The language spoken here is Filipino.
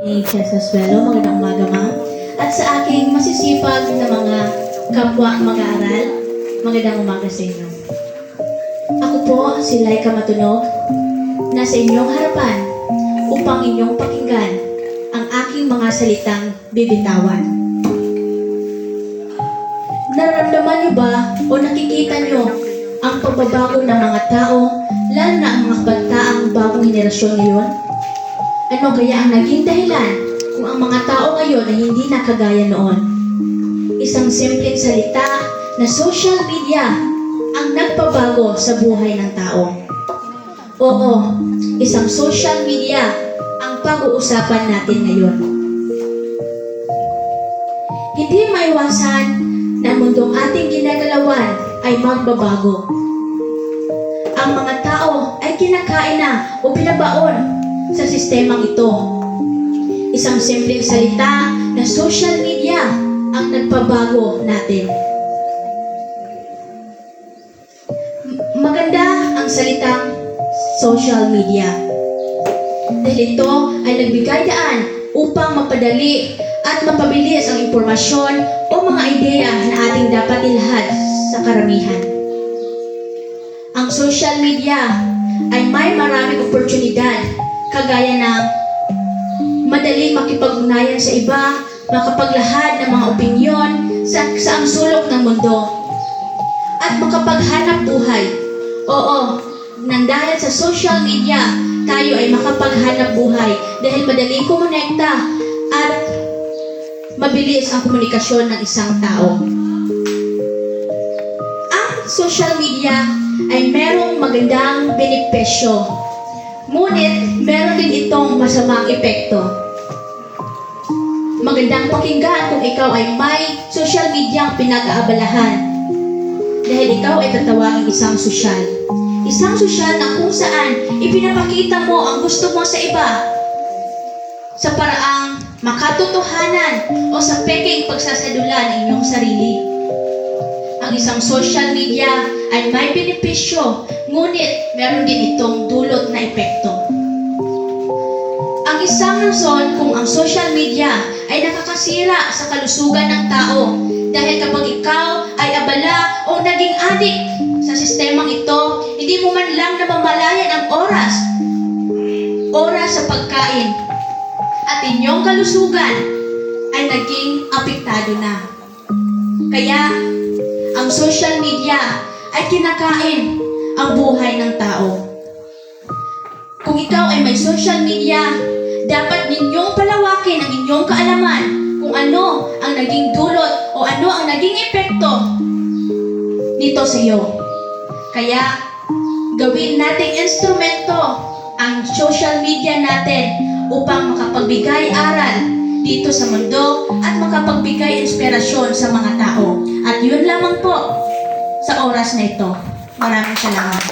Ni magandang umaga ma'am. At sa aking masisipag na mga kapwa mag-aaral, magandang umaga sa inyo. Ako po si Laika Matunog, nasa inyong harapan upang inyong pakinggan ang aking mga salitang bibitawan. Nararamdaman niyo ba o nakikita niyo ang pagbabago ng mga tao, lalo na ang mga kabataang bagong henerasyon ngayon? Ano kaya ang naging dahilan kung ang mga tao ngayon ay hindi na kagaya noon? Isang simpleng salita na social media ang nagpabago sa buhay ng tao. Oo, isang social media ang pag-uusapan natin ngayon. Hindi maiwasan na mundong ating ginagalawan ay magbabago. Ang mga tao ay kinakain na o pinabaon sistemang ito. Isang simpleng salita na social media ang nagpabago natin. Maganda ang salitang social media. Dahil ito ay nagbigay daan upang mapadali at mapabilis ang impormasyon o mga ideya na ating dapat ilahad sa karamihan. Ang social media ay may maraming oportunidad kagaya ng madaling makipag-ugnayan sa iba, makapaglahad ng mga opinyon sa, sa ang sulok ng mundo, at makapaghanap buhay. Oo, nang dahil sa social media, tayo ay makapaghanap buhay dahil madaling kumonekta at mabilis ang komunikasyon ng isang tao. Ang social media ay merong magandang benepisyo Ngunit, meron din itong masamang epekto. Magandang pakinggan kung ikaw ay may social media ang pinag-aabalahan. Dahil ikaw ay tatawagin isang sosyal. Isang sosyal na kung saan ipinapakita mo ang gusto mo sa iba sa paraang makatotohanan o sa peking pagsasadula ng inyong sarili. Ang isang social media ay may benepisyo, ngunit meron din itong dulot na epekto. Ang isang rason kung ang social media ay nakakasira sa kalusugan ng tao dahil kapag ikaw ay abala o naging adik sa sistemang ito, hindi mo man lang namamalayan ang oras, oras sa pagkain, at inyong kalusugan ay naging apektado na. Kaya, ang social media ay kinakain ang buhay ng tao. Kung ikaw ay may social media, dapat ninyong palawakin ang inyong kaalaman kung ano ang naging dulot o ano ang naging epekto nito sa iyo. Kaya, gawin nating instrumento ang social media natin upang makapagbigay aral dito sa mundo at makapagbigay inspirasyon sa mga tao. At yun lamang po sa oras na ito. Maraming salamat.